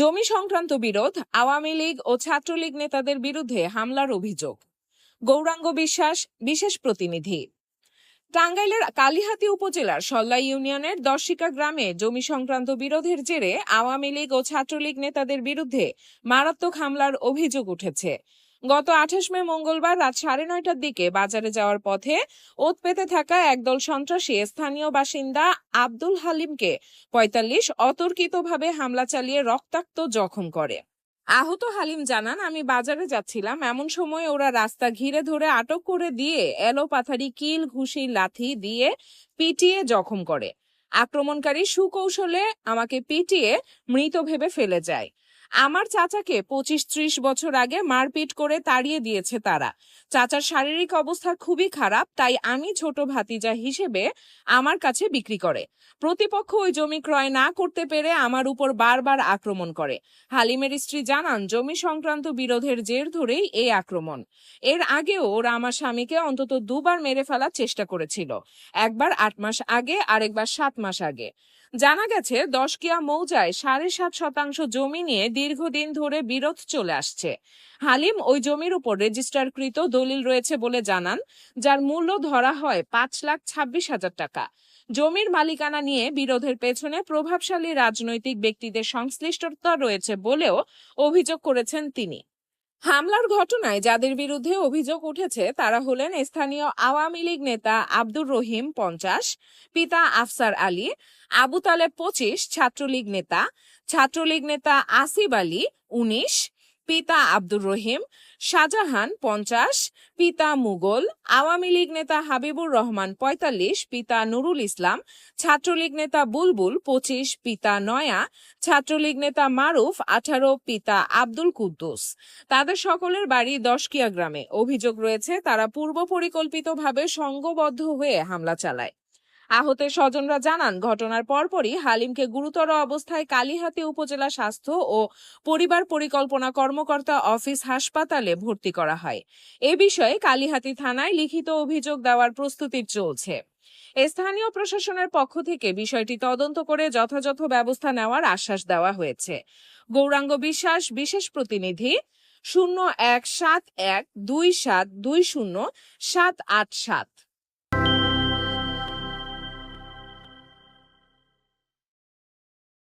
জমি সংক্রান্ত বিরোধ আওয়ামী লীগ ও ছাত্রলীগ নেতাদের বিরুদ্ধে হামলার অভিযোগ। গৌরাঙ্গ বিশ্বাস, বিশেষ প্রতিনিধি। টাঙ্গাইলের কালিহাতী উপজেলার সল্লা ইউনিয়নের দর্শিকা গ্রামে জমি সংক্রান্ত বিরোধের জেরে আওয়ামী লীগ ও ছাত্রলীগ নেতাদের বিরুদ্ধে মারাত্মক হামলার অভিযোগ উঠেছে। গত আঠাশ মে মঙ্গলবার রাত সাড়ে নয়টার দিকে বাজারে যাওয়ার পথে ওত পেতে থাকা একদল সন্ত্রাসী স্থানীয় বাসিন্দা আব্দুল হালিমকে পঁয়তাল্লিশ অতর্কিতভাবে হামলা চালিয়ে রক্তাক্ত জখম করে। আহত হালিম জানান, আমি বাজারে যাচ্ছিলাম। এমন সময় ওরা রাস্তা ঘিরে ধরে আটক করে দিয়ে এলো পাথারি কিল, ঘুষি, লাথি দিয়ে পিটিয়ে জখম করে। আক্রমণকারী সুকৌশলে আমাকে পিটিয়ে মৃত ভেবে ফেলে যায়। আমার চাচাকে পঁচিশ ত্রিশ বছর আগে মারপিট করে তাড়িয়ে দিয়েছে তারা। চাচার শারীরিক অবস্থা খুবই খারাপ, তাই আমি ছোট ভাতিজা হিসেবে আমার কাছে বিক্রি করে। প্রতিপক্ষ ওই জমি ক্রয় না করতে পেরে আমার উপর বারবার আক্রমণ করে। হালিমের স্ত্রী জানান, জমি সংক্রান্ত বিরোধের জের ধরেই এই আক্রমণ। এর আগেও ওরা আমার স্বামীকে অন্তত দুবার মেরে ফেলার চেষ্টা করেছিল। একবার আট মাস আগে, আরেকবার সাত মাস আগে। জানা গেছে, দশকিয়া মৌজায় সাড়ে সাত শতাংশ জমি নিয়ে দীর্ঘদিন ধরে বিরোধ চলে আসছে। হালিম ওই জমির উপর রেজিস্ট্রারকৃত দলিল রয়েছে বলে জানান, যার মূল্য ধরা হয় পাঁচ লাখ ছাব্বিশ হাজার টাকা। জমির মালিকানা নিয়ে বিরোধের পেছনে প্রভাবশালী রাজনৈতিক ব্যক্তিদের সংশ্লিষ্টতা রয়েছে বলেও অভিযোগ করেছেন তিনি। হামলার ঘটনায় যাদের বিরুদ্ধে অভিযোগ উঠেছে, তারা হলেন স্থানীয় আওয়ামী লীগ নেতা আব্দুর রহিম পঞ্চাশ, পিতা আফসার আলী, আবু তালেব পঁচিশ, ছাত্রলীগ নেতা ছাত্রলীগ নেতা আসিফ আলী, উনিশ পিতা আব্দুর রহিম, শাহজাহান পঞ্চাশ, পিতা মুগল আওয়ামী লীগ নেতা হাবিবুর রহমান পঁয়তাল্লিশ, পিতা নুরুল ইসলাম, ছাত্রলীগ নেতা বুলবুল পঁচিশ, পিতা নয়া, ছাত্রলীগ নেতা মারুফ আঠারো, পিতা আব্দুল কুদ্দুস। তাদের সকলের বাড়ি দশকিয়া গ্রামে। অভিযোগ রয়েছে, তারা পূর্ব পরিকল্পিতভাবে সংঘবদ্ধ হয়ে হামলা চালায়। আহতের স্বজনরা জানান, ঘটনার পরপরই হালিমকে গুরুতর অবস্থায় কালিহাতী উপজেলা স্বাস্থ্য ও পরিবার পরিকল্পনা কর্মকর্তা অফিস হাসপাতালে ভর্তি করা হয়। এ বিষয়ে কালিহাতী থানায় লিখিত অভিযোগ দেওয়ার প্রস্তুতি চলছে। স্থানীয় প্রশাসনের পক্ষ থেকে বিষয়টি তদন্ত করে যথাযথ ব্যবস্থা নেওয়ার আশ্বাস দেওয়া হয়েছে। গৌরাঙ্গ বিশ্বাস, বিশেষ প্রতিনিধি, শূন্য এক সাত এক দুই সাত দুই শূন্য সাত আট সাত।